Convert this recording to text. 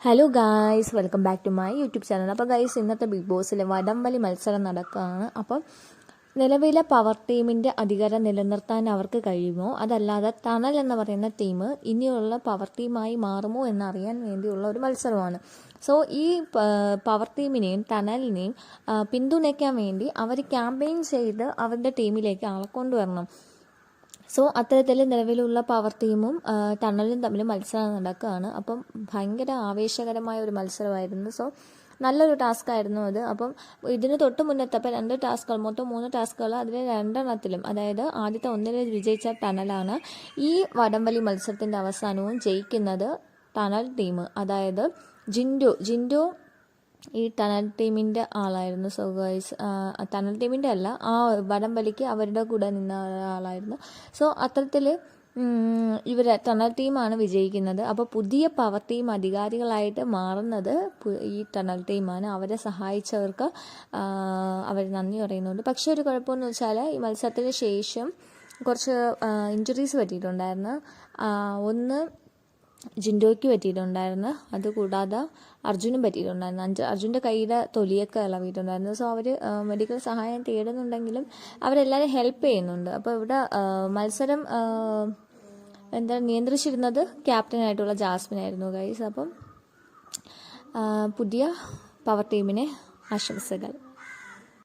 Hello guys welcome back to my YouTube channel അപ്പോൾ guys ഇന്നത്തെ big ബോസിലെ വടംവലി മത്സരം നടക്കുകയാണ് അപ്പം നിലവിലെ പവർ ടീമിന്റെ അധികാരം നിലനിർത്താൻ അവർക്ക് കഴിയുമോ? അതല്ലാതെ തണൽ എന്ന് പറയുന്ന ടീം ഇനിയുള്ള പവർ ടീമായി മാറുമോ എന്നറിയാൻ വേണ്ടിയുള്ള ഒരു മത്സരമാണ്. സോ ഈ പവർ ടീമിനെയും ടണലിനെയും പിന്തുണയ്ക്കാൻ വേണ്ടി അവർ ക്യാമ്പയിൻ ചെയ്ത് അവരുടെ ടീമിലേക്ക് ആളെ കൊണ്ടുവരണം. സോ അത്തരത്തിൽ നിലവിലുള്ള പവർ ടീമും ടണലും തമ്മിൽ മത്സരം നടക്കുകയാണ്. അപ്പം ഭയങ്കര ആവേശകരമായ ഒരു മത്സരമായിരുന്നു. സോ നല്ലൊരു ടാസ്ക് ആയിരുന്നു അത്. അപ്പം ഇതിന് തൊട്ട് മുന്നെത്തപ്പോൾ രണ്ട് ടാസ്കുകൾ മൊത്തം മൂന്ന് ടാസ്കുകൾ അതിൽ രണ്ടെണ്ണത്തിലും അതായത് ആദ്യത്തെ ഒന്നിൽ വിജയിച്ച ടണലാണ് ഈ വടംവലി മത്സരത്തിന്റെ അവസാനവും ജയിക്കുന്നത് ടണൽ ടീം അതായത് ജിൻഡു. ജിൻഡു ഈ ടണൽ ടീമിന്റെ ആളായിരുന്നു സോ ഗൈസ് ടണൽ ടീമിന്റെ അല്ല ആ വടം വലിക്ക് അവരുടെ കൂടെ നിന്ന ആളായിരുന്നു സോ അത്തരത്തിൽ ഇവർ ടണൽ ടീമാണ് വിജയിക്കുന്നത്. അപ്പോൾ പുതിയ പവർ ടീം അധികാരികളായിട്ട് മാറുന്നത് ഈ ടണൽ ടീമാണ്. അവരെ സഹായിച്ചവർക്ക് അവർ നന്ദി പറയുന്നുണ്ട്. പക്ഷേ ഒരു കുഴപ്പമെന്ന് വെച്ചാൽ ഈ മത്സരത്തിന് ശേഷം കുറച്ച് ഇഞ്ചുറീസ് പറ്റിയിട്ടുണ്ടായിരുന്നു. ഒന്ന് ജിൻഡോയ്ക്ക് പറ്റിയിട്ടുണ്ടായിരുന്നു. അതുകൂടാതെ അർജുനും പറ്റിയിട്ടുണ്ടായിരുന്നു. അഞ്ച് അർജുന്റെ കൈയുടെ തൊലിയൊക്കെ ഇളവിയിട്ടുണ്ടായിരുന്നു സോ അവർ മെഡിക്കൽ സഹായം തേടുന്നുണ്ടെങ്കിലും അവരെല്ലാവരും ഹെൽപ്പ് ചെയ്യുന്നുണ്ട്. അപ്പോൾ ഇവിടെ മത്സരം എന്താ നിയന്ത്രിച്ചിരുന്നത് ക്യാപ്റ്റനായിട്ടുള്ള ജാസ്മിൻ ആയിരുന്നു ഗൈസ് അപ്പം പുതിയ പവർ ടീമിനെ ആശംസകൾ.